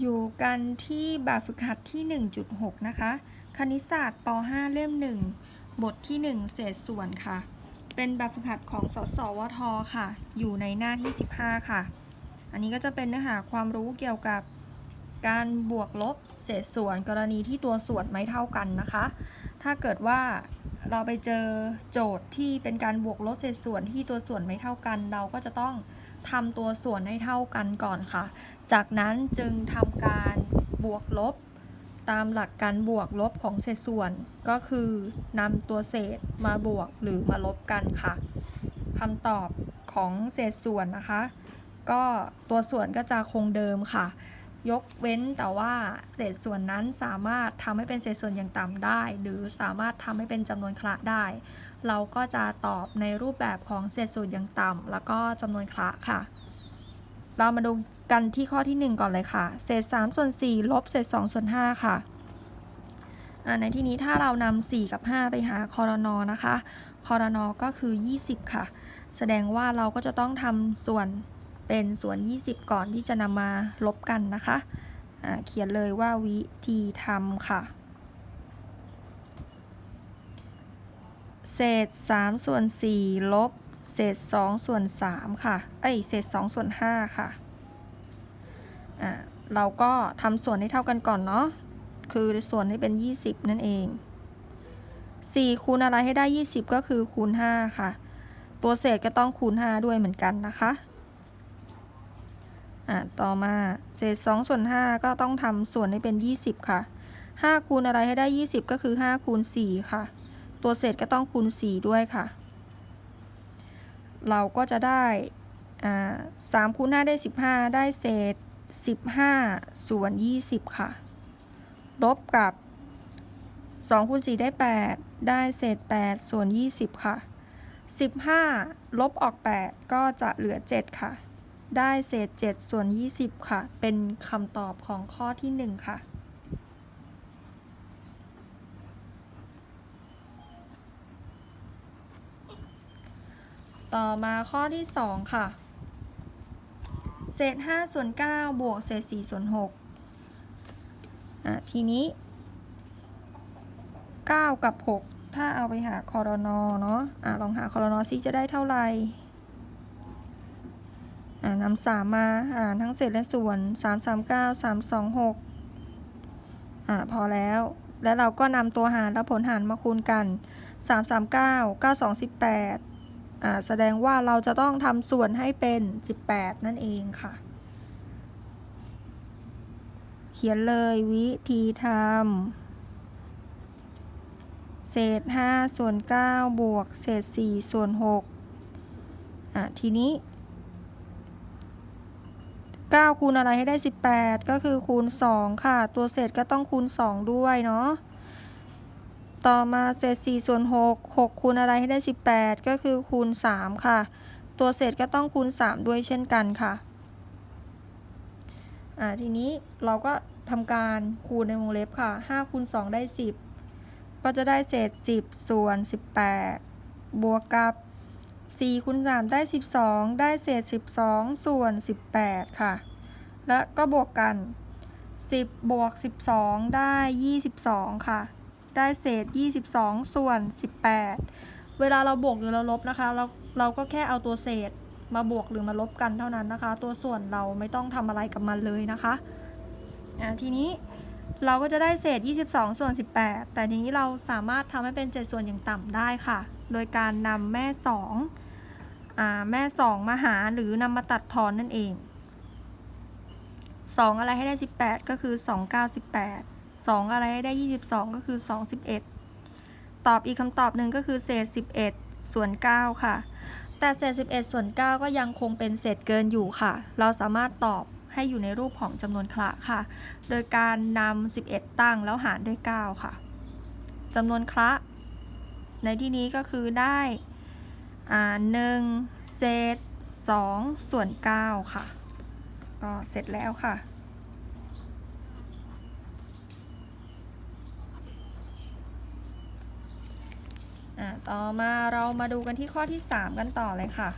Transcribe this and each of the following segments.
อยู่กันที่แบบฝึกหัดที่ 1.6 นะคะ คณิตศาสตร์ป .5 เล่ม 1 บทที่ 1 เศษส่วนค่ะ เป็นแบบฝึกหัดของสสวทค่ะ อยู่ในหน้าที่ 15 ค่ะ อันนี้ก็จะเป็นเนื้อหาความรู้เกี่ยวกับการบวกลบเศษส่วนกรณีที่ตัวส่วนไม่เท่ากันนะคะ ถ้าเกิดว่าเราไปเจอโจทย์ที่เป็นการบวกลบเศษส่วนที่ตัวส่วนไม่เท่ากัน เราก็จะต้องทำตัวส่วนให้เท่ากันก่อนค่ะ จากนั้นจึงทำการบวกลบ ตามหลักการบวกลบของเศษส่วน ก็คือนำตัวเศษมาบวกหรือมาลบกันค่ะคำตอบของเศษส่วนนะคะ ก็ตัวส่วนก็จะคงเดิมค่ะ ยกเว้นแต่ว่าเศษส่วนนั้นสามารถทำให้เป็นเศษส่วนอย่างต่ำได้ หรือสามารถทำให้เป็นจำนวนคละได้ เราก็จะตอบในรูปแบบของเศษส่วนอย่างต่ำแล้วก็จำนวนคละค่ะ เรามาดู กันที่ข้อที่ 1 ก่อนเลยค่ะ เศษ3ส่วน4ลบเศษ2ส่วน5ค่ะในที่นี้ถ้าเรานำ4กับ 5 ไปหาคอรนอนะคะคอรนอก็คือ 20 ค่ะ แสดงว่าเราก็จะต้องทำส่วนเป็นส่วน 20 ก่อนที่จะนำมาลบกันนะคะอ่าเขียนเลยว่าวิธีทำค่ะ เศษ 3 ส่วน 4 ลบ เศษ 2 ส่วน 3 ค่ะ เอ้ย เศษ 2 ส่วน 5 ค่ะ อ่าเราก็ทำส่วนให้เท่ากันก่อนเนาะคือส่วนให้เป็น 20 นั่นเอง 4 คูณอะไรให้ได้ 20 ก็คือคูณ 5 ค่ะ ตัวเศษก็ต้องคูณ 5 ด้วยเหมือนกันนะคะอ่าต่อมาเศษ2ส่วน5ก็ต้องทำส่วนให้เป็น 20 ค่ะ 5 คูณอะไรให้ได้ 20 ก็คือ 5 คูณ 4 ค่ะ ตัวเศษก็ต้องคูณ 4 ด้วยค่ะ เราก็จะได้อ่า3คูณ5ได้ 15 ได้เศษ 15 ส่วน 20 ค่ะ ลบกับ2คูณ4ได้ 8 ได้เศษ 8 ส่วน 20 ค่ะ 15 ลบออก 8 ก็จะเหลือ 7 ค่ะ ได้เศษ 7 ส่วน 20 ค่ะ เป็นคำตอบของข้อที่ 1 ค่ะต่อมาข้อที่ 2 ค่ะ เศษ5ส่วน9บวกเศษ4ส่วน6อะทีนี้ 9 กับ 6 ถ้าเอาไปหาคอรนอเนาะอะลองหาคอรนอซิจะได้เท่าไหร่อ่านำสามมาหารทั้งเศษและส่วน 3 3 9 3 2 6อ่าพอแล้ว แล้วเราก็นำตัวหารและผลหารมาคูณกัน 3 3 9 9 2 18อ่า แสดงว่าเราจะต้องทำส่วนให้เป็น 18 นั่นเองค่ะ เขียนเลยวิธีทำเศษ 5 ส่วน 9 บวก เศษ 4 ส่วน6อะทีนี้ 9 คูณอะไรให้ได้ 18 ก็คือคูณ 2 ค่ะ ตัวเศษก็ต้องคูณ 2 ด้วยเนาะ ต่อมาเศษ4ส่วน6 6คูณอะไรให้ได้ 18 ก็คือคูณ 3 ค่ะ ตัวเศษก็ต้องคูณ 3 ด้วยเช่นกันค่ะ อ่าทีนี้เราก็ทำการคูณในวงเล็บค่ะ5คูณ2ได้ 10 ก็จะได้เศษ 10 ส่วน 18 บวกกับ4คูณ3ได้ 12 ได้เศษ 12 ส่วน 18 ค่ะ แล้วก็บวกกัน 10 บวก 12 ได้ 22 ค่ะ ได้เศษ 22 ส่วน 18 เวลาเราบวกหรือเราลบนะคะ เราเราก็แค่เอาตัวเศษมาบวกหรือมาลบกันเท่านั้นนะคะ ตัวส่วนเราไม่ต้องทำอะไรกับมันเลยนะคะอ่าทีนี้เราก็จะได้เศษ 22 ส่วน 18 แต่ทีนี้เราสามารถทำให้เป็นเศษส่วนอย่างต่ำได้ค่ะ โดยการนำแม่2อ่าแม่ 2 มาหารหรือนำมาตัดทอนนั่นเอง 2 อะไรให้ได้ 18 ก็คือ 2 9 18 2 อะไรให้ได้ 22 ก็คือ 2 11 ตอบอีกคำตอบหนึ่งก็คือเศษ 11 ส่วน 9 ค่ะ แต่เศษ 11 ส่วน 9 ก็ยังคงเป็นเศษเกินอยู่ค่ะ เราสามารถตอบให้อยู่ในรูปของจำนวนคละค่ะ โดยการนำ11 ตั้งแล้วหารด้วย 9 ค่ะจำนวนคละ ในที่นี้ก็คือได้อ่า1เศษ2ส่วน 9 ค่ะ ก็เสร็จแล้วค่ะ อ่าต่อมาเรามาดูกันที่ข้อที่ 3 กันต่อเลยค่ะ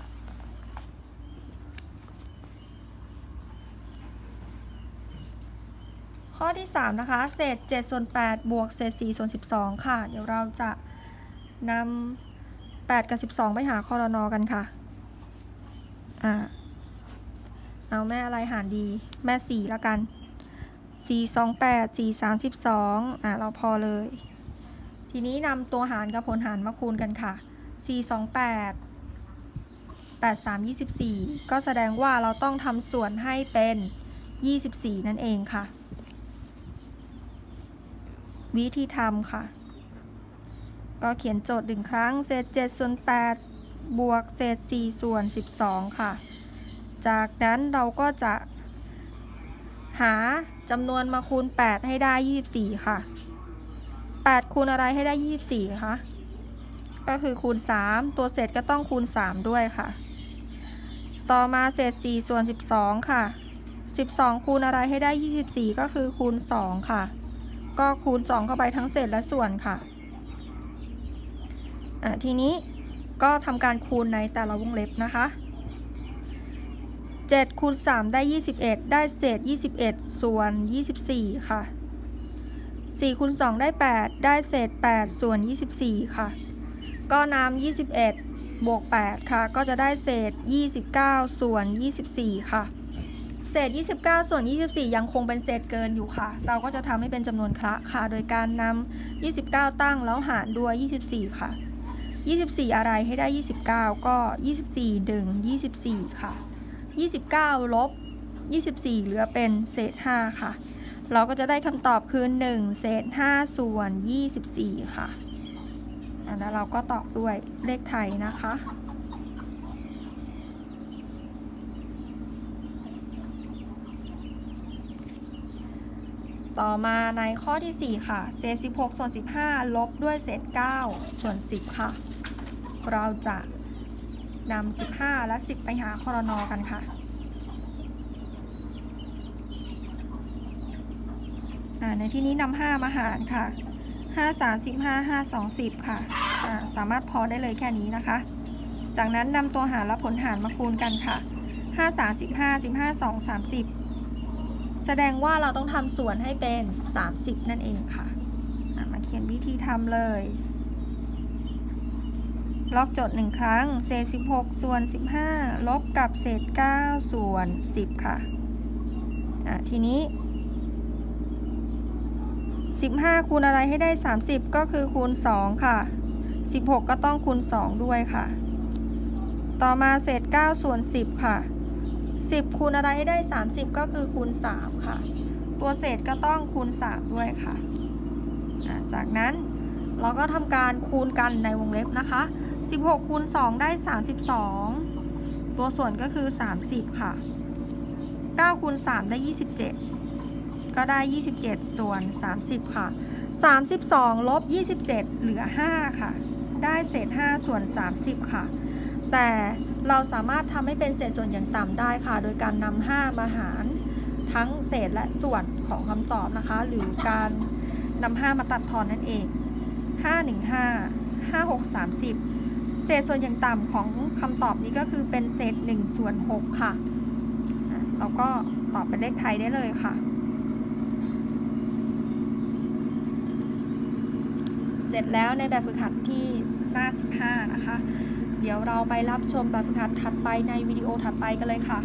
ข้อที่ 3 นะคะ เศษ7ส่วน8บวกเศษ4ส่วน12 ค่ะ เดี๋ยวเราจะนำ8กับ 12 ไปหาคอรนอกันค่ะ อ่า เอาแม่อะไรหารดี แม่ 4 แล้วกัน 4 2 8 4 32อ่าเราพอเลย ทีนี้นำตัวหารกับผลหารมาคูณกันค่ะ 4 2 8 8 3 24 ก็แสดงว่าเราต้องทำส่วนให้เป็น 24 นั่นเองค่ะ วิธีทำค่ะ ก็เขียนโจทย์หนึ่งครั้ง เศษ7ส่วน8บวกเศษ4ส่วน 12 ค่ะ จากนั้นเราก็จะหาจำนวนมาคูณ 8 ให้ได้ 24 ค่ะ 8คูณอะไรให้ได้ 24คะก็คือคูณ 3 ตัวเศษก็ต้องคูณ 3 ด้วยค่ะ ต่อมาเศษ 4 ส่วน 12 ค่ะ 12 คูณอะไรให้ได้ 24 ก็คือคูณ 2 ค่ะ ก็คูณ 2 เข้าไปทั้งเศษและส่วนค่ะอะทีนี้ก็ทำการคูณในแต่ละวงเล็บนะคะ 7คูณ3ได้ 21 ได้เศษ 21 ส่วน 24 ค่ะ 4คูณ2ได้ 8 ได้เศษ 8 ส่วน 24 ค่ะ ก็นำ21 บวก 8 ค่ะ ก็จะได้เศษ 29 ส่วน 24 ค่ะ เศษ 29 ส่วน 24 ยังคงเป็นเศษเกินอยู่ค่ะ เราก็จะทำให้เป็นจำนวนคละค่ะ โดยการนำ29 ตั้งแล้วหารด้วย 24 ค่ะ 24 อะไรให้ได้ 29 ก็ 24ดึง24 ค่ะ 29 ลบ 24 เหลือเป็นเศษ 5 ค่ะ เราก็จะได้คำตอบคือ 1 เศษ 5 ส่วน 24ค่ะอะ แล้วเราก็ตอบด้วยเลขไทยนะคะ ต่อมาในข้อที่ 4 ค่ะ เศษ 16 ส่วน 15 ลบด้วยเศษ 9 ส่วน 10 ค่ะ เราจะนำ15 และ 10 ไปหาคอรนอกันค่ะ อ่า ในที่นี้นำ5มาหารค่ะ5 3 15 5 2 10ค่ะอ่าสามารถพอได้เลยแค่นี้นะคะ จากนั้นนำตัวหารและผลหารมาคูณกันค่ะ5 3 15 15 2 30แสดงว่าเราต้องทำส่วนให้เป็น 30 นั่นเองค่ะะมาเขียนวิธีทำเลย ล็อกโจทย์หนึ่งครั้ง เศษ 16 ส่วน 15 ลบกับเศษ 9 ส่วน 10 ค่ะอะทีนี้ 15 คูณอะไรให้ได้ 30 ก็คือคูณ 2 ค่ะ 16 ก็ต้องคูณ 2 ด้วยค่ะ ต่อมาเศษ9ส่วน 10 ค่ะ 10 คูณอะไรให้ได้ 30 ก็คือคูณ 3 ค่ะ ตัวเศษก็ต้องคูณ 3 ด้วยค่ะ จากนั้นเราก็ทำการคูณกันในวงเล็บนะคะ 16 คูณ 2 ได้ 32 ตัวส่วนก็คือ 30 ค่ะ 9 คูณ 3 ได้ 27 ก็ได้ 27 ส่วน 30 ค่ะ 32ลบ27 เหลือ 5 ค่ะ ได้เศษ 5 ส่วน 30 ค่ะ แต่เราสามารถทำให้เป็นเศษส่วนอย่างต่ำได้ค่ะ โดยการนำ5มาหารทั้งเศษและส่วนของคำตอบนะคะ หรือการนำ5มาตัดทอนนั่นเอง 5 1 5 5 6 30 เศษส่วนอย่างต่ำของคำตอบนี้ก็คือเป็นเศษ1ส่วน6ค่ะอะเราก็ตอบเป็นเลขไทยได้เลยค่ะ เสร็จแล้วในแบบฝึกหัดที่หน้า 15 นะคะ เดี๋ยวเราไปรับชมแบบฝึกหัดถัดไปในวิดีโอถัดไปกันเลยค่ะ